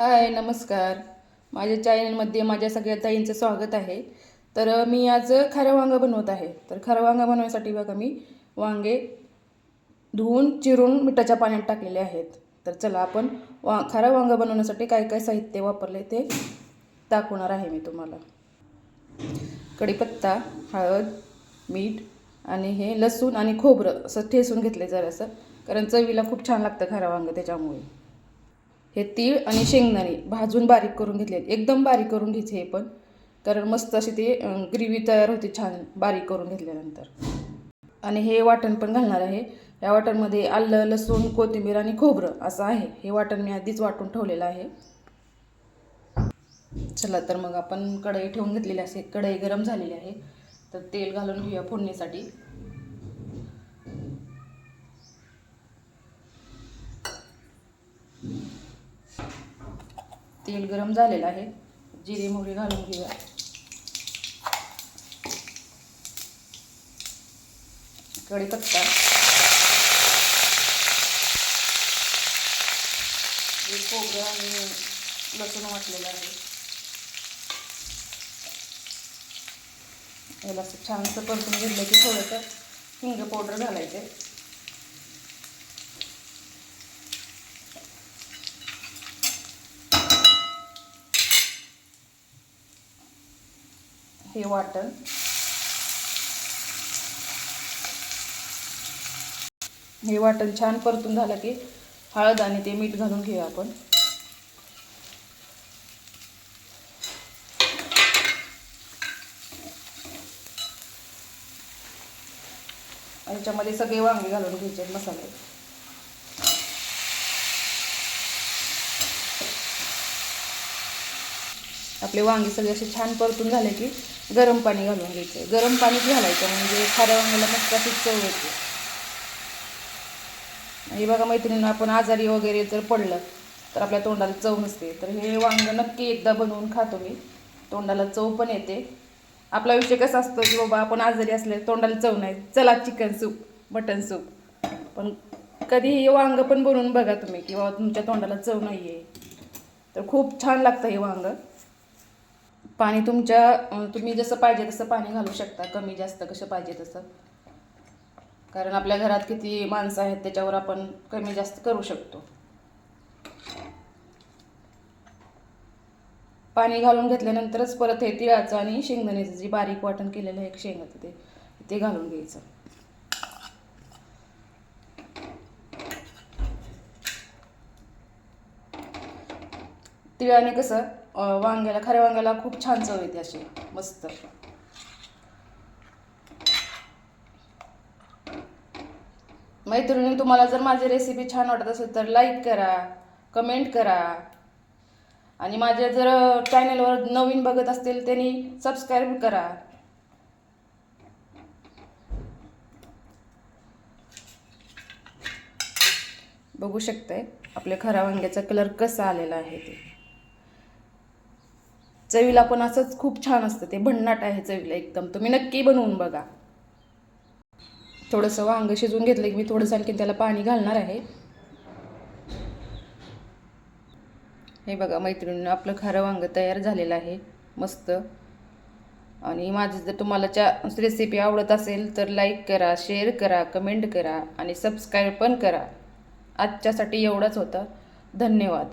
हाय नमस्कार. माझ्या चॅनलमध्ये माझ्या सगळ्या ताईंचं स्वागत आहे. तर मी आज खारं वांगं बनवत आहे. तर खारं वांगं बनवण्यासाठी बघा मी वांगे धुवून चिरून मिठाच्या पाण्यात टाकलेले आहेत. तर चला आपण वा खारं वांगं बनवण्यासाठी काय काय साहित्य वापरले ते दाखवणार आहे मी तुम्हाला. कढीपत्ता हळद मीठ आणि हे लसूण आणि खोबरं असं ठेसून घेतले जरासं. कारण चवीला खूप छान लागतं खारं वांगं त्याच्यामुळे. हे तीळ आणि शेंगदाणे भाजून बारीक करून घेतले एकदम बारीक करून घ्यायचे हे पण. कारण मस्त अशी ते ग्रेव्ही तयार होते छान बारीक करून घेतल्यानंतर. आणि हे वाटण पण घालणार आहे. या वाटणमध्ये आलं लसूण कोथिंबीर आणि खोबरं असं आहे. हे वाटण मी आधीच वाटून ठेवलेलं आहे. चला तर मग आपण कढई ठेवून घेतलेली असे कढई गरम झालेली आहे. तर तेल घालून घेऊया फोडणीसाठी. तेल गरम झालेलं आहे. जिरे मोहरी घालून घेऊया. कढीपत्ता हे खोबरं आणि लसूण वाटलेलं आहे. याला असं छानसं परतून घेतलं की थोडंसं हिंग पावडर घालायचे हे वाटण. हे वाटण छान परतून झालं की हळद आणि ते मीठ घालून घेऊया आपण. याच्यामध्ये सगळे वांगे घालून घ्यायचे आहेत मसाले. आपले वांगे सगळे असे छान परतून झाले की गरम पाणी घालून घ्यायचं. गरम पाणीच घालायचं म्हणजे खाऱ्या वांग्याला मस्त अशी चव येते. हे बघा मैत्रिणींना आपण आजारी वगैरे जर पडलं तर आपल्या तोंडाला चव नसते. तर हे वांग नक्की एकदा बनवून खातो मी. तोंडाला चव पण येते. आपला विषय कसा असतो की बाबा आपण आजारी असले तोंडाला चव नाही. चला चिकन सूप मटन सूप. पण कधीही वांग पण बनवून बघा तुम्ही की बाबा तुमच्या तोंडाला चव नाही आहे तर खूप छान लागतं हे वांग. पाणी तुमच्या तुम्ही जसं पाहिजे तसं पाणी घालू शकता. कमी जास्त कसं पाहिजे तसं. कारण आपल्या घरात किती माणसं आहेत त्याच्यावर आपण कमी जास्त करू शकतो. पाणी घालून घेतल्यानंतरच परत हे तिळाचं आणि शेंगदाण्याचं जे बारीक वाटण केलेलं आहे शेंगाचं ते ते घालून घ्यायचं. तिळाने कसं वांग्याला खऱ्या वांग्याला खूप छान चव येते अशी मस्त. मैत्रिणी तुम्हाला जर माझी रेसिपी छान वाटत असेल तर लाईक करा कमेंट करा. आणि माझ्या जर चॅनलवर नवीन बघत असतील त्यांनी सबस्क्राईब करा. बघू शकताय आपल्या खरा वांग्याचा कलर कसा आलेला आहे ते. चवीला पण असंच खूप छान असतं ते भन्नाट आहे चवीला एकदम. तुम्ही नक्की बनवून बघा. थोडंसं वांग शिजवून घेतलं की मी थोडंसं आणखी त्याला पाणी घालणार आहे. हे बघा मैत्रिणीनं आपलं खारं वांग तयार झालेलं आहे. मस्त. आणि माझी जर तुम्हाला च्या रेसिपी आवडत असेल तर लाईक करा शेअर करा कमेंट करा आणि सबस्क्राईब पण करा. आजच्यासाठी एवढंच होतं. धन्यवाद.